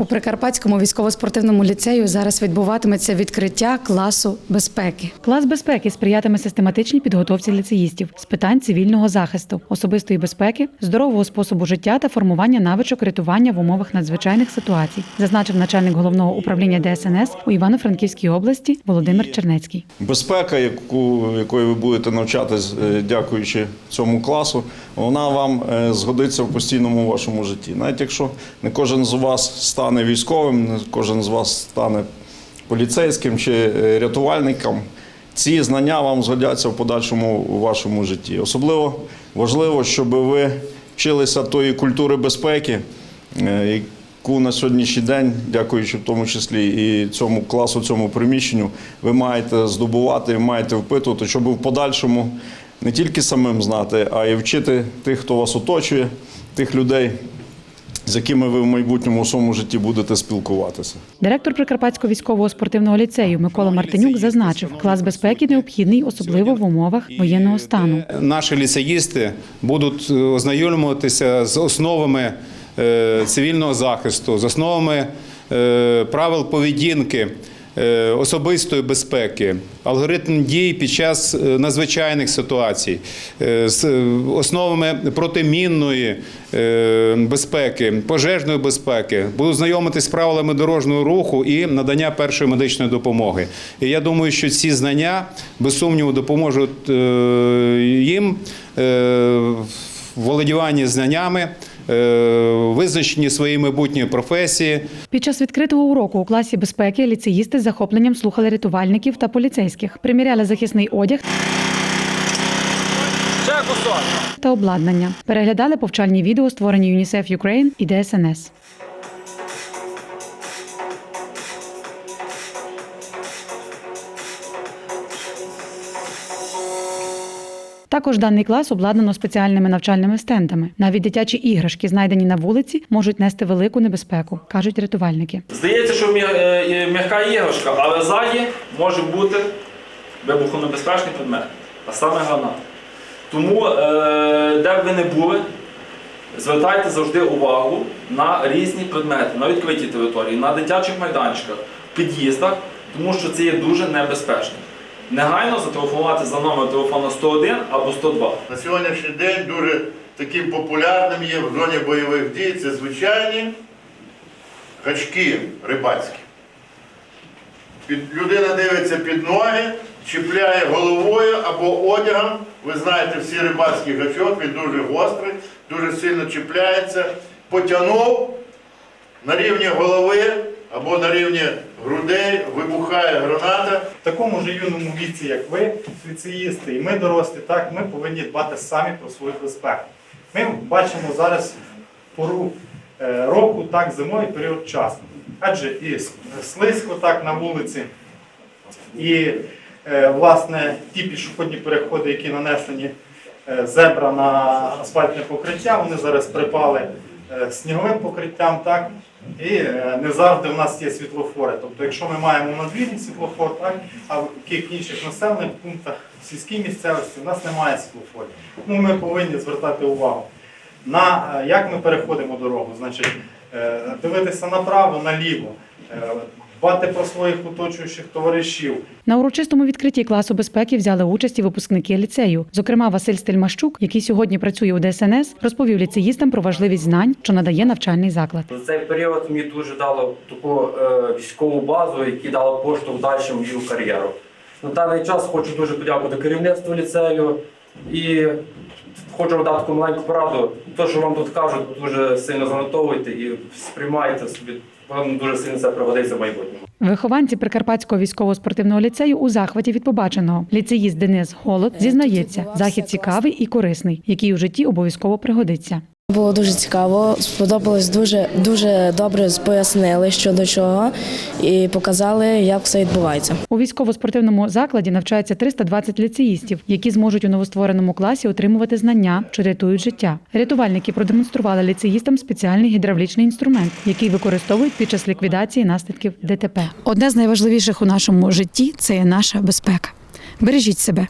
У Прикарпатському військово-спортивному ліцею зараз відбуватиметься відкриття класу безпеки. Клас безпеки сприятиме систематичній підготовці ліцеїстів з питань цивільного захисту, особистої безпеки, здорового способу життя та формування навичок рятування в умовах надзвичайних ситуацій, зазначив начальник головного управління ДСНС у Івано-Франківській області Володимир Чернецький. Безпека, яку, якої ви будете навчатись, е, дякуючи цьому класу, вона вам е, згодиться в постійному вашому житті. Навіть якщо не кожен з вас стане військовим, не кожен з вас стане поліцейським чи е, рятувальником, ці знання вам згодяться в подальшому вашому житті. Особливо важливо, щоб ви вчилися тої культури безпеки, е, яку на сьогоднішній день, дякуючи в тому числі і цьому класу, цьому приміщенню, ви маєте здобувати, маєте впитувати, щоб в подальшому не тільки самим знати, а й вчити тих, хто вас оточує, тих людей, з якими ви в майбутньому у своєму житті будете спілкуватися. Директор Прикарпатського військового спортивного ліцею Микола Мартинюк зазначив, клас безпеки необхідний, особливо в умовах воєнного стану. Наші ліцеїсти будуть е, ознайомлюватися з основами е, цивільного захисту, з основами е, правил поведінки. Е, Особистої безпеки, алгоритм дій під час е, надзвичайних ситуацій, е, з основами протимінної безпеки, пожежної безпеки, будуть знайомитись з правилами дорожнього руху і надання першої медичної допомоги. І я думаю, що ці знання без сумніву допоможуть їм в володіванні знаннями, е, свої майбутні майбутньої професії. Під час відкритого уроку у класі безпеки ліцеїсти з захопленням слухали рятувальників та поліцейських, приміряли захисний одяг та обладнання, переглядали повчальні відео, створені ЮНІСЕФ Україн і ДСНС. Також даний клас обладнано спеціальними навчальними стендами. Навіть дитячі іграшки, знайдені на вулиці, можуть нести велику небезпеку, кажуть рятувальники. Здається, що е, м'яка іграшка, але ззаді може бути вибухонебезпечний предмет, а саме граната. Тому, е, де б ви не були, звертайте завжди увагу на різні предмети, на відкритій території, на дитячих майданчиках, під'їздах, тому що це є дуже небезпечно. Негайно зателефонувати за номером телефону 101 або 102. На сьогоднішній день дуже таким популярним є в зоні бойових дій це звичайні гачки рибацькі. Під, людина дивиться під ноги, чіпляє головою або одягом. Ви знаєте, всі рибацький гачок, він дуже гострий, дуже сильно чіпляється. Потягнув на рівні голови або на рівні грудей, вибухає граната. В такому ж юному віці, як ви, ліцеїсти, і ми дорослі, так, ми повинні дбати самі про свою безпеку. Ми бачимо зараз пору е, року, так, зимовий період часу. Адже і слизько так на вулиці, і е, власне ті пішохідні переходи, які нанесені е, зебра на асфальтне покриття, вони зараз припали сніговим покриттям, так? І е, не завжди в нас є світлофори. Тобто, якщо ми маємо надвірний світлофор, так, а в яких інших населених пунктах в сільській місцевості у нас немає світлофорів. Тому ми повинні звертати увагу на е, як ми переходимо дорогу, значить е, дивитися направо, наліво, дбати про своїх оточуючих товаришів, На урочистому відкритті класу безпеки взяли участь і випускники ліцею. Зокрема, Василь Стельмащук, який сьогодні працює у ДСНС, розповів ліцеїстам про важливість знань, що надає навчальний заклад. За цей період мені дуже дало таку е, військову базу, яка дала поштовх далі мою кар'єру. На даний час хочу дуже подякувати керівництву ліцею і хочу вам дати таку маленьку пораду. Те, що вам тут кажуть, дуже сильно занотовуйте і сприймайте собі. Вам дуже сильно це пригодиться в майбутньому. Вихованці Прикарпатського військово-спортивного ліцею у захваті від побаченого. Ліцеїст Денис Голод зізнається, захід цікавий і корисний, який у житті обов'язково пригодиться. Було дуже цікаво, сподобалось дуже дуже добре пояснили, що до чого, і показали, як все відбувається. У військово-спортивному закладі навчається 320 ліцеїстів, які зможуть у новоствореному класі отримувати знання, що рятують життя. Рятувальники продемонстрували ліцеїстам спеціальний гідравлічний інструмент, який використовують під час ліквідації наслідків ДТП. Одне з найважливіших у нашому житті це є наша безпека. Бережіть себе.